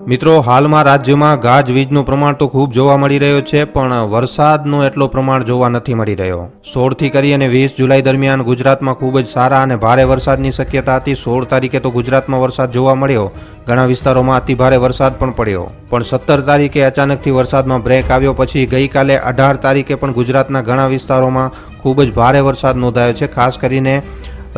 મિત્રો, હાલમાં રાજ્યમાં ગાજવીજનું પ્રમાણ તો ખૂબ જોવા મળી રહ્યો છે, પણ વરસાદનો એટલો પ્રમાણ જોવા નથી મળી રહ્યો. સોળથી કરી અને વીસ જુલાઈ દરમિયાન ગુજરાતમાં ખૂબ જ સારા અને ભારે વરસાદની શક્યતા હતી. સોળ તારીખે તો ગુજરાતમાં વરસાદ જોવા મળ્યો. ઘણા વિસ્તારોમાં અતિ ભારે વરસાદ પણ પડ્યો. પણ સત્તર તારીખે અચાનકથી વરસાદમાં બ્રેક આવ્યો, પછી ગઈકાલે અઢાર તારીખે પણ ગુજરાતના ઘણા વિસ્તારોમાં ખૂબ જ ભારે વરસાદ નોંધાયો છે, ખાસ કરીને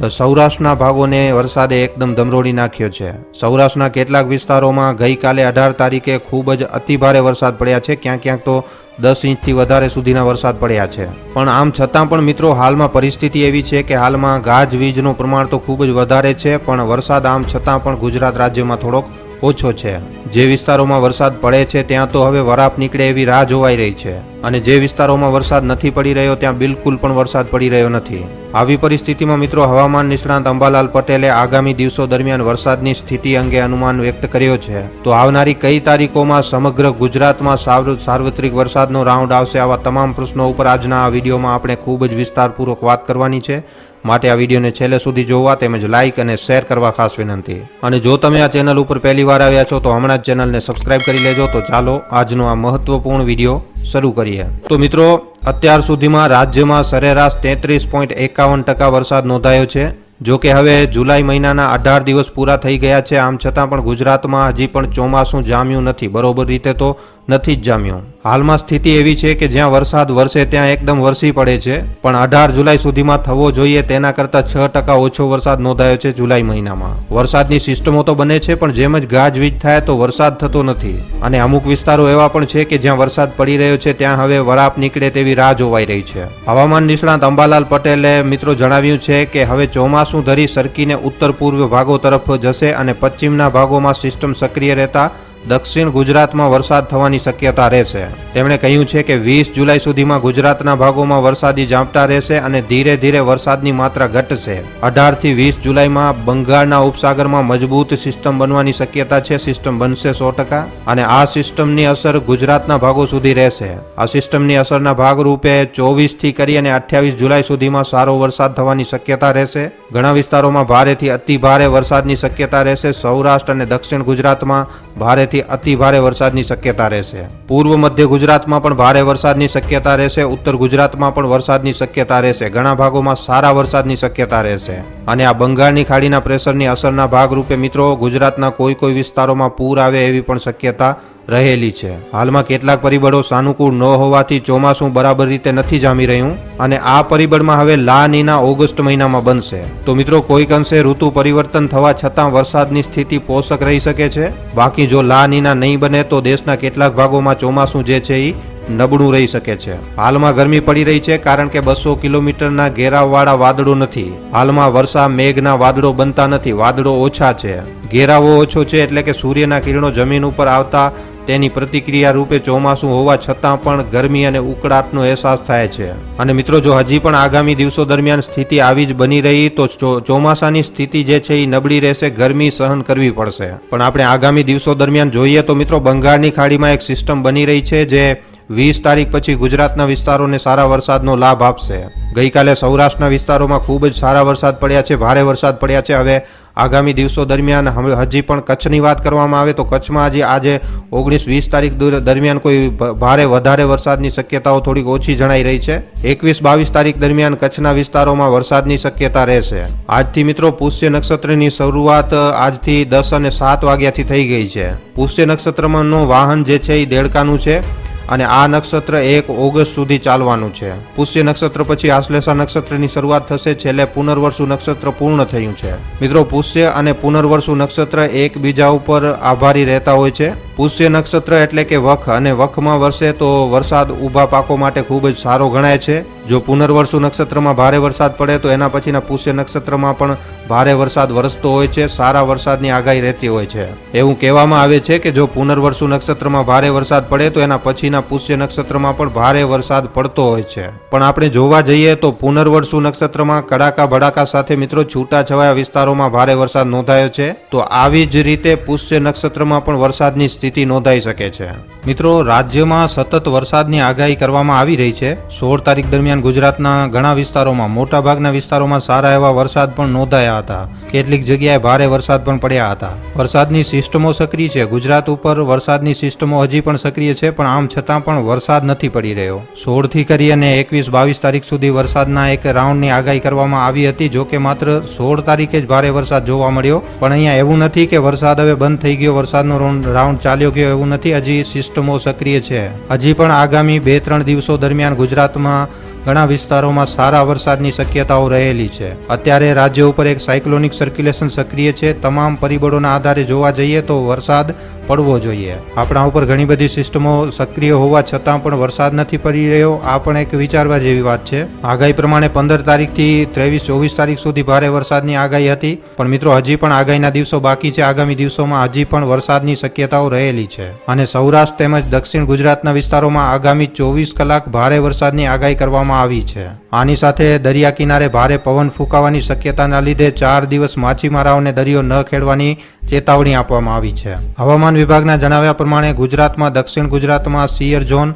સૌરાષ્ટ્રના ભાગોને વરસાદે એકદમ ધમરોળી નાખ્યો છે. સૌરાષ્ટ્રના કેટલાક વિસ્તારોમાં ગઈકાલે અઢાર તારીખે ખૂબ જ અતિભારે વરસાદ પડ્યા છે. ક્યાંક ક્યાંક તો દસ ઇંચથી વધારે સુધીના વરસાદ પડ્યા છે. પણ આમ છતાં પણ મિત્રો હાલમાં પરિસ્થિતિ એવી છે કે હાલમાં ગાજવીજનું પ્રમાણ તો ખૂબ જ વધારે છે, પણ વરસાદ આમ છતાં પણ ગુજરાત રાજ્યમાં થોડોક ઓછો છે. જે વિસ્તારોમાં વરસાદ પડે છે, ત્યાં તો હવે વરાપ નીકળે એવી રાહ જોવાઈ રહી છે. અને જે વિસ્તારોમાં વરસાદ નથી પડી રહ્યો, ત્યાં બિલકુલ પણ વરસાદ પડી રહ્યો નથી. આવી પરિસ્થિતિમાં મિત્રો, હવામાન નિષ્ણાંત અંબાલાલ પટેલે આગામી દિવસો દરમિયાન વરસાદની સ્થિતિ અંગે અનુમાન વ્યક્ત કર્યો છે. તો આવનારી કઈ તારીખોમાં સમગ્ર ગુજરાતમાં સાર્વત્રિક વરસાદનો રાઉન્ડ આવશે, આવા તમામ પ્રશ્નો ઉપર આજના આ વિડીયોમાં આપણે ખૂબ જ વિસ્તારપૂર્વક વાત કરવાની છે. માટે આ વિડીયોને છેલ્લે સુધી જોવા તેમજ લાઇક અને શેર કરવા ખાસ વિનંતી. અને જો તમે આ ચેનલ ઉપર પહેલી વાર આવ્યા છો, તો હમણાં જ ચેનલને સબસ્ક્રાઇબ કરી લેજો. તો ચાલો, આજનો આ મહત્વપૂર્ણ વીડિયો શરૂ કરીએ. તો મિત્રો, અત્યાર સુધીમાં રાજ્યમાં સરેરાશ તેત્રીસ પોઈન્ટ એકાવન ટકા વરસાદ નોંધાયો છે. જો કે હવે જુલાઈ મહિનાના અઢાર દિવસ પૂરા થઈ ગયા છે. આમ છતાં પણ ગુજરાતમાં હજી પણ ચોમાસું જામ્યું નથી. બરોબર રીતે તો નથી જ જામ્યું. હાલમાં સ્થિતિ એવી છે કે જ્યાં વરસાદ વરસે ત્યાં એકદમ વરસી પડે છે, પણ અઢાર જુલાઈ સુધીમાં થવો જોઈએ તેના કરતાં છ ટકા ઓછો વરસાદ નોંધાયો છે જુલાઈ મહિનામાં. વરસાદની સિસ્ટમો તો બને છે, પણ જેમ જ ગાજવીજ થાય તો વરસાદ થતો નથી. અને અમુક વિસ્તારો એવા પણ છે કે જ્યાં વરસાદ પડી રહ્યો છે, ત્યાં હવે વરાપ નીકળે તેવી રાહ જોવાઈ રહી છે. હવામાન નિષ્ણાંત અંબાલાલ પટેલે મિત્રો જણાવ્યું છે કે હવે ચોમાસું ધરી સરકીને ઉત્તર પૂર્વ ભાગો તરફ જશે અને પશ્ચિમના ભાગોમાં સિસ્ટમ સક્રિય રહેતા દક્ષિણ ગુજરાતમાં વરસાદ થવાની શક્યતા રહેશે. તેમણે કહ્યું છે કે વીસ જુલાઈ સુધીમાં ગુજરાતના ભાગોમાં વરસાદી ઝાપટા રહેશે અને ધીરે ધીરે વરસાદની માત્રા ઘટશે. અઢારથી વીસ જુલાઈમાં બંગાળના ઉપસાગરમાં મજબૂત સિસ્ટમ બનવાની શક્યતા છે. સિસ્ટમ બનશે સો ટકા અને આ સિસ્ટમની અસર ગુજરાતના ભાગો સુધી રહેશે. આ સિસ્ટમની અસરના ભાગરૂપે ચોવીસથી કરી અને અઠ્યાવીસ જુલાઈ સુધીમાં સારો વરસાદ થવાની શક્યતા રહેશે. ઘણા વિસ્તારોમાં ભારેથી અતિ ભારે વરસાદની શક્યતા રહેશે. સૌરાષ્ટ્ર અને દક્ષિણ ગુજરાતમાં ભારેથી અતિ ભારે વરસાદની શક્યતા રહેશે. પૂર્વ મધ્ય ગુજરાતમાં પણ ભારે વરસાદની શક્યતા રહેશે, ઉત્તર ગુજરાતમાં પણ વરસાદની શક્યતા રહેશે. ઘણા ભાગોમાં સારા વરસાદની શક્યતા રહેશે. અને આ બંગાળની ખાડીના પ્રેશરની અસરના ભાગરૂપે મિત્રો ગુજરાતના કોઈ કોઈ વિસ્તારોમાં પૂર આવે એવી પણ શક્યતા રહેલી છે. હાલમાં કેટલાક પરિબળો સાનુકૂળ ન હોવાથી ચોમાસું બરાબર રીતે નથી જામી રહ્યું અને આ પરિબળમાં હવે લા નીના ઓગસ્ટ મહિનામાં બનશે. તો મિત્રો, કોઈક અંશે ઋતુ પરિવર્તન થવા છતાં વરસાદની સ્થિતિ પોષક રહી શકે છે? બાકી જો લા નીના નહીં બને તો દેશના કેટલાક ભાગોમાં ચોમાસું જે છે એ નબળું રહી શકે છે. હાલમાં ગરમી પડી રહી છે કારણ કે બસો કિલોમીટરના ઘેરાવવાળા વાદળો નથી. હાલમાં વર્ષા મેઘના વાદળો બનતા નથી. વાદળો ઓછા છે. ઘેરાવો ઓછો છે એટલે કે સૂર્યના કિરણો જમીન ઉપર આવતા તેની પ્રતિક્રિયા રૂપે ચોમાસું હોવા છતાં પણ ગરમી અને ઉકળાટનો અહેસાસ થાય છે. અને મિત્રો, જો હજી પણ આગામી દિવસો દરમિયાન સ્થિતિ આવી જ બની રહી, તો ચોમાસાની સ્થિતિ જે છે એ નબળી રહેશે, ગરમી સહન કરવી પડશે. પણ આપણે આગામી દિવસો દરમિયાન જોઈએ તો મિત્રો, બંગાળની ખાડીમાં એક સિસ્ટમ બની રહી છે જે વીસ તારીખ પછી ગુજરાતના વિસ્તારોને સારા વરસાદનો લાભ આપશે. ગઈકાલે સૌરાષ્ટ્રના વિસ્તારોમાં ખૂબ જ સારા વરસાદ પડ્યા છે, ભારે વરસાદ પડ્યા છે. હવે આગામી દિવસો દરમિયાન હવે હજી પણ કચ્છની વાત કરવામાં આવે તો કચ્છમાં હજી આજે ઓગણીસ વીસ તારીખ દરમિયાન કોઈ ભારે વધારે વરસાદની શક્યતાઓ થોડીક ઓછી જણાઈ રહી છે. એકવીસ બાવીસ તારીખ દરમિયાન કચ્છના વિસ્તારોમાં વરસાદની શક્યતા રહેશે. આજથી મિત્રો પુષ્ય નક્ષત્રની શરૂઆત આજથી દસ અને સાત વાગ્યાથી થઈ ગઈ છે. પુષ્ય નક્ષત્રમાંનું વાહન જે છે એ દેડકાનું છે. અને આ નક્ષત્ર એક ઓગસ્ટ સુધી ચાલવાનું છે. પુષ્ય નક્ષત્ર પછી આશ્લેષા નક્ષત્રની શરૂઆત થશે, છેલ્લે પુનર્વસુ નક્ષત્ર પૂર્ણ થયું છે. મિત્રો, પુષ્ય અને પુનર્વસુ નક્ષત્ર એકબીજા ઉપર આભારી રહેતા હોય છે. પુષ્ય નક્ષત્ર એટલે કે વખ, અને વખમાં વરસે તો વરસાદ ઊભા પાકો માટે ખૂબ જ સારો ગણાય છે. જો પુનર્વસુ નક્ષત્રમાં ભારે વરસાદ પડે, તો એના પછીના પુષ્ય નક્ષત્રમાં પણ ભારે વરસાદ વરસતો હોય છે, સારા વરસાદની આગાહી રહેતી હોય છે. એવું કહેવામાં આવે છે કે જો પુનર્વસુ નક્ષત્રમાં ભારે વરસાદ પડે, તો એના પછીના પુષ્ય નક્ષત્રમાં પણ ભારે વરસાદ પડતો હોય છે. પણ આપણે જોવા જઈએ તો પુનર્વસુ નક્ષત્રમાં કડાકા ભડાકા સાથે મિત્રો છૂટાછવાયા વિસ્તારોમાં ભારે વરસાદ નોંધાયો છે. તો આવી જ રીતે પુષ્ય નક્ષત્રમાં પણ વરસાદની સ્થિતિ નોંધાઈ શકે છે. મિત્રો, રાજ્યમાં સતત વરસાદની આગાહી કરવામાં આવી રહી છે. સોળ તારીખ દરમિયાન ગુજરાતના ઘણા વિસ્તારોમાં, મોટાભાગના વિસ્તારોમાં સારા એવા વરસાદ પણ નોંધાયા હતા. કેટલીક જગ્યાએ ભારે વરસાદ પણ પડ્યા હતા. વરસાદની સિસ્ટમો સક્રિય છે. ગુજરાત ઉપર વરસાદની સિસ્ટમો હજી પણ સક્રિય છે, પણ આમ છતાં પણ વરસાદ નથી પડી રહ્યો. સોળથી કરી અને એકવીસ બાવીસ તારીખ સુધી વરસાદના એક રાઉન્ડની આગાહી કરવામાં આવી હતી જોકે માત્ર સોળ તારીખે જ ભારે વરસાદ જોવા મળ્યો. પણ અહીંયા એવું નથી કે વરસાદ હવે બંધ થઈ ગયો, વરસાદનો રાઉન્ડ ચાલ્યો ગયો એવું નથી. હજી સિસ્ટમો સક્રિય છે હજી પણ આગામી બે ત્રણ દિવસો દરમિયાન ગુજરાતમાં ઘણા વિસ્તારોમાં સારા વરસાદની શક્યતાઓ રહેલી છે. અત્યારે રાજ્ય ઉપર એક સાયક્લોનિક સર્ક્યુલેશન સક્રિય છે. તમામ પરિબળોના આધારે જોવા જઈએ તો વરસાદ પડવો જોઈએ. આપણા ઉપર ઘણી બધી સિસ્ટમો સક્રિય હોવા છતાં પણ વરસાદ નથી પડી રહ્યો. આ પણ એક વિચારવા જેવી વાત છે. આગાહી પ્રમાણે પંદર તારીખથી ત્રેવીસ ચોવીસ તારીખ સુધી ભારે વરસાદની આગાહી હતી. પણ મિત્રો, હજી પણ આગાહીના દિવસો બાકી છે. આગામી દિવસોમાં હજી પણ વરસાદની શક્યતાઓ રહેલી છે. અને સૌરાષ્ટ્ર તેમજ દક્ષિણ ગુજરાતના વિસ્તારોમાં આગામી ચોવીસ કલાક ભારે વરસાદની આગાહી કરવામાં આવી છે. આની સાથે દરિયા કિનારે ભારે પવન ફૂંકાવાની શક્યતાના લીધે ચાર દિવસ માછીમારાઓને દરિયો ન ખેડવાની ચેતવણી આપવામાં આવી છે. હવામાન વિભાગના જણાવ્યા પ્રમાણે ગુજરાતમાં દક્ષિણ ગુજરાતમાં સિયર ઝોન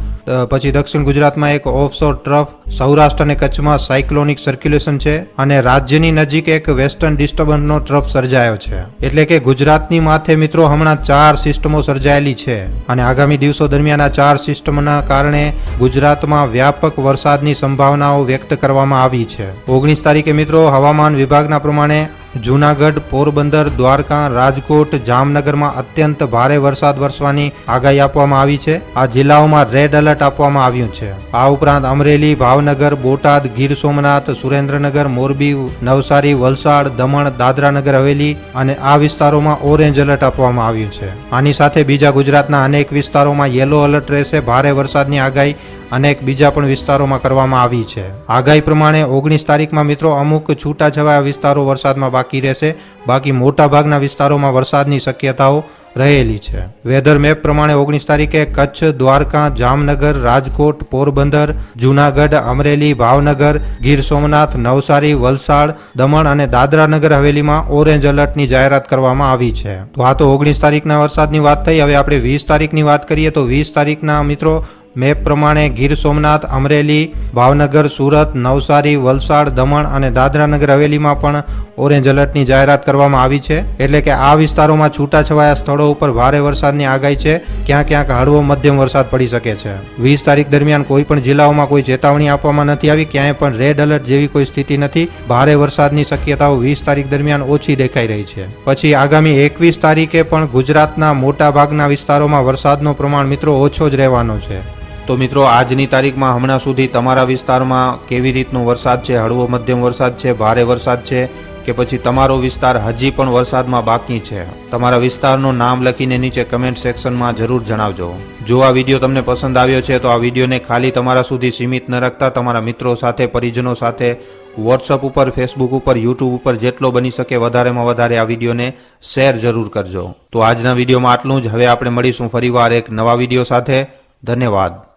પછી દક્ષિણ ગુજરાતમાં એક ઓફશોર ટ્રફ સૌરાષ્ટ્ર અને કચ્છમાં સાયક્લોનિક સર્ક્યુલેશન છે અને રાજ્યની નજીક એક વેસ્ટર્ન ડિસ્ટર્બન્સનો ટ્રફ સર્જાયો છે. એટલે કે ગુજરાતની માથે મિત્રો હમણાં ચાર સિસ્ટમો સર્જાયેલી છે અને આગામી દિવસો દરમિયાન આ ચાર સિસ્ટમના કારણે ગુજરાતમાં વ્યાપક વરસાદની સંભાવનાઓ વ્યક્ત કરવામાં આવી છે. ઓગણીસ તારીખે મિત્રો હવામાન વિભાગના પ્રમાણે જૂનાગઢ, પોરબંદર, દ્વારકા, રાજકોટ, જામનગરમાં અત્યંત ભારે વરસાદ વરસવાની આગાહી આપવામાં આવી છે. આ જિલ્લાઓમાં રેડ એલર્ટ આપવામાં આવ્યું છે. આ ઉપરાંત અમરેલી, ભાવનગર, બોટાદ, ગીર સોમનાથ, સુરેન્દ્રનગર, મોરબી, નવસારી, વલસાડ, દમણ, દાદરાનગર, હવેલી અને આ વિસ્તારોમાં ઓરેન્જ એલર્ટ આપવામાં આવ્યું છે. આની સાથે બીજા ગુજરાતના અનેક વિસ્તારોમાં યેલો એલર્ટ રહેશે. ભારે વરસાદની આગાહી અનેક બીજા પણ વિસ્તારોમાં કરવામાં આવી છે. આગાહી પ્રમાણે ઓગણીસ તારીખમાં મિત્રો અમુક છૂટાછવાયા વિસ્તારો વરસાદમાં બાકી રહેશે. બાકી મોટાભાગના વિસ્તારોમાં વરસાદની શક્યતાઓ રહેલી છે. વેધર મેપ પ્રમાણે ઓગણીસ તારીખે કચ્છ, દ્વારકા, જામનગર, રાજકોટ, પોરબંદર, જૂનાગઢ, અમરેલી, ભાવનગર, ગીર સોમનાથ, નવસારી, વલસાડ, દમણ અને દાદરા નગર હવેલીમાં ઓરેન્જ એલર્ટની જાહેરાત કરવામાં આવી છે. તો આ તો ઓગણીસ તારીખના વરસાદની વાત થઈ. હવે આપણે વીસ તારીખની વાત કરીએ તો વીસ તારીખના મિત્રો મેપ પ્રમાણે ગીર સોમનાથ, અમરેલી, ભાવનગર, સુરત, નવસારી, વલસાડ, દમણ અને દાદરાનગર હવેલીમાં પણ ઓરેન્જ એલર્ટની જાહેરાત કરવામાં આવી છે. એટલે કે આ વિસ્તારોમાં છૂટાછવાયા સ્થળો ઉપર ભારે વરસાદની આગાહી છે. ક્યાં ક્યાંક હળવો મધ્યમ વરસાદ પડી શકે છે. વીસ તારીખ દરમિયાન કોઈ પણ જિલ્લાઓમાં કોઈ ચેતવણી આપવામાં નથી આવી. ક્યાંય પણ રેડ એલર્ટ જેવી કોઈ સ્થિતિ નથી. ભારે વરસાદની શક્યતાઓ વીસ તારીખ દરમિયાન ઓછી દેખાઈ રહી છે. પછી આગામી એકવીસ તારીખે પણ ગુજરાતના મોટા ભાગના વિસ્તારોમાં વરસાદનું પ્રમાણ મિત્રો ઓછો જ રહેવાનો છે. તો મિત્રો, આજની તારીખમાં હમણાં સુધી તમારા વિસ્તારમાં કેવી રીતનો વરસાદ છે? હળવો, મધ્યમ વરસાદ છે? ભારે વરસાદ છે? કે પછી તમારો વિસ્તાર હજી પણ વરસાદમાં બાકી છે? તમારા વિસ્તારનું નામ લખીને નીચે કમેન્ટ સેક્શનમાં જરૂર જણાવજો. જો આ વીડિયો તમને પસંદ આવ્યો છે, તો આ વિડીયોને ખાલી તમારા સુધી સીમિત ન રાખતા તમારા મિત્રો સાથે, પરિજનો સાથે વોટ્સઅપ ઉપર ફેસબુક ઉપર યુટ્યુબ ઉપર જેટલો બની શકે વધારેમાં વધારે આ વિડીયોને શેર જરૂર કરજો. તો આજના વિડીયોમાં આટલું જ. હવે આપણે મળીશું ફરીવાર એક નવા વીડિયો સાથે. ધન્યવાદ.